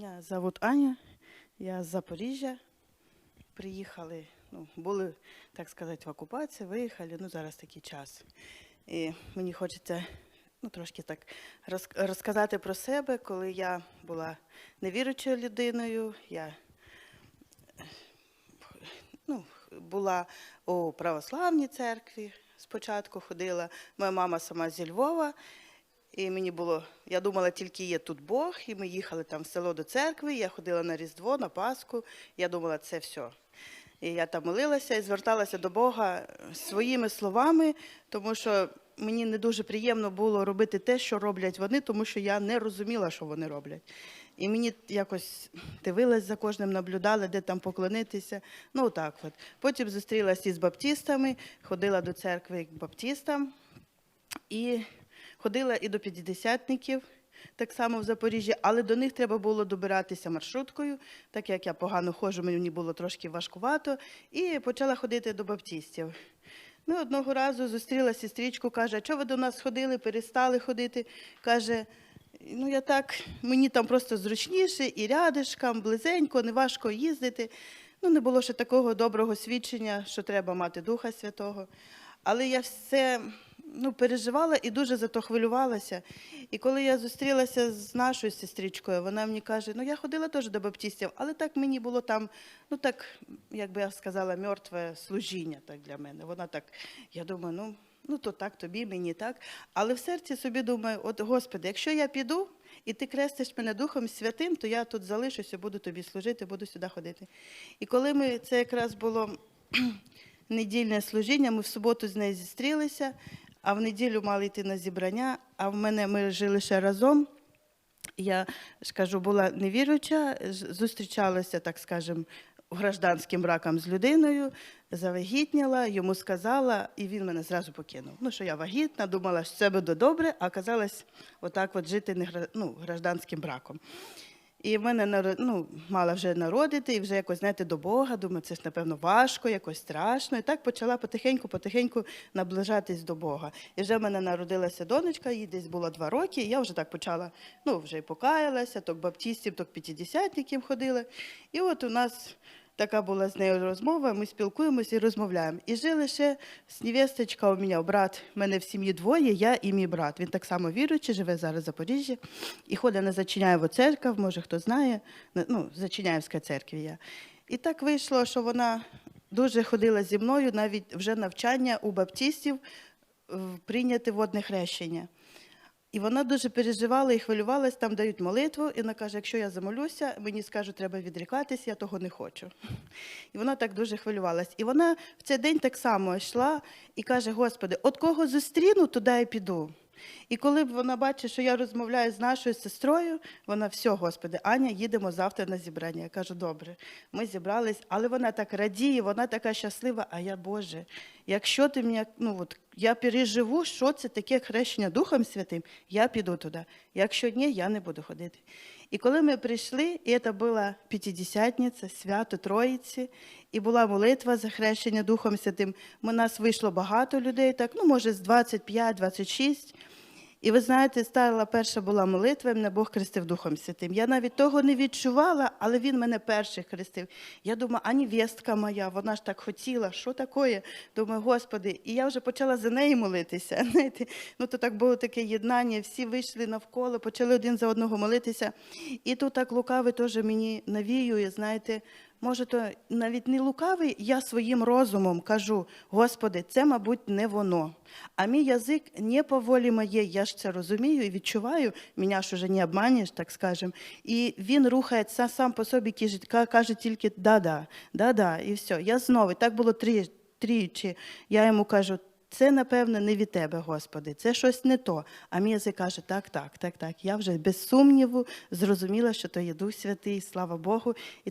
Меня зовут Аня, я з Запоріжжя. Приїхали, ну, були, так сказати, в окупації, виїхали, ну зараз такий час. І мені хочеться ну, трошки так роз- розказати про себе, коли я була невіручою людиною, я ну, була у православній церкві спочатку ходила. Моя мама сама зі Львова. І мені було, я думала, тільки є тут Бог, і ми їхали там в село до церкви. Я ходила на Різдво, на Пасху. Я думала, це все. І я там молилася і зверталася до Бога своїми словами, тому що мені не дуже приємно було робити те, що роблять вони, тому що я не розуміла, що вони роблять. І мені якось дивилась за кожним, наблюдала, де там поклонитися. Ну так от. Потім зустрілася із баптистами, ходила до церкви к баптистам. І ходила і до п'ятдесятників, так само в Запоріжжі, але до них треба було добиратися маршруткою, так як я погано ходжу, мені було трошки важкувато, і почала ходити до баптистів. Ну, одного разу зустріла сестричку, каже, а чого ви до нас ходили, перестали ходити? Каже, ну я так, мені там просто зручніше, і рядишкам, близенько, не важко їздити. Ну, не було ще такого доброго свідчення, що треба мати Духа Святого. Але я все ну, переживала і дуже за то хвилювалася. І коли я зустрілася з нашою сестричкою, вона мені каже: ну я ходила теж до баптистів, але так мені було там, ну так, як би я сказала, мертве служіння так для мене. Вона так, я думаю, ну. Ну, то так, тобі, мені так. Але в серці собі думаю, от Господи, якщо я піду і ти крестиш мене Духом Святим, то я тут залишуся, буду тобі служити, буду сюди ходити. І коли ми це якраз було недільне служіння, ми в суботу з нею зустрілися, а в неділю мали йти на зібрання, а в мене ми жили ще разом. Я ж кажу, була невіруюча, зустрічалася, так скажем, гражданським браком з людиною, завагітніла, йому сказала, і він мене зразу покинув. Ну, що я вагітна, думала, що це буде добре, а оказалось отак от жити не ну, гражданським браком. І в мене ну, мала вже народити, і вже якось, знаєте, до Бога. Думаю, це ж, напевно, важко, якось страшно. І так почала потихеньку, потихеньку наближатись до Бога. І вже в мене народилася донечка, їй десь було два роки. І я вже так почала, ну, вже й покаялася, то к баптістів, то к п'ятдесятників ходила. І от у нас така була з нею розмова, ми спілкуємося і розмовляємо. І жили ще з невесточка у мене, брат, в мене в сім'ї двоє, я і мій брат. Він так само віруючий, живе зараз в Запоріжжі і ходить на Зачиняєву церкву, може хто знає, ну, Зачиняєвська церква я. І так вийшло, що вона дуже ходила зі мною, навіть вже навчання у баптистів прийняти водне хрещення. І вона дуже переживала і хвилювалась, там дають молитву, і вона каже, якщо я замолюся, мені скажуть, треба відрікатись, я того не хочу. І вона так дуже хвилювалась. І вона в цей день так само йшла і каже: Господи, от кого зустріну, туди і піду. І коли б вона бачить, що я розмовляю з нашою сестрою, вона все, Господи, Аня, їдемо завтра на зібрання. Я кажу, добре, ми зібрались, але вона так радіє, вона така щаслива. А я, Боже, якщо ти мене, ну от я переживу, що це таке хрещення Духом Святим, я піду туди. Якщо ні, я не буду ходити. І коли ми прийшли, і це була п'ятидесятниця, свято Троїці, і була молитва за хрещення Духом Святим. У нас вийшло багато людей, так, ну, може, з 25-26. І ви знаєте, стала перша була молитва, мене Бог хрестив Духом Святим. Я навіть того не відчувала, але він мене перший хрестив. Я думаю, а невестка моя, вона ж так хотіла, що таке? Думаю, Господи, і я вже почала за неї молитися. Знаєте, ну то так було таке єднання, всі вийшли навколо, почали один за одного молитися. І тут так лукавий теж мені навіює, знаєте, Може, то навіть не лукавий, я своїм розумом кажу, Господи, це, мабуть, не воно. А мій язик не по волі моєї, я ж це розумію і відчуваю, мене ж уже не обманеш, так скажем. І він рухається сам по собі, каже, тільки да-да, да-да, і все. Я знову, так було три, тричі, я йому кажу, це, напевно, не від тебе, Господи, це щось не то. А мій язик каже, так, так, так, так. Я вже без сумніву зрозуміла, що то є Дух Святий, слава Богу. І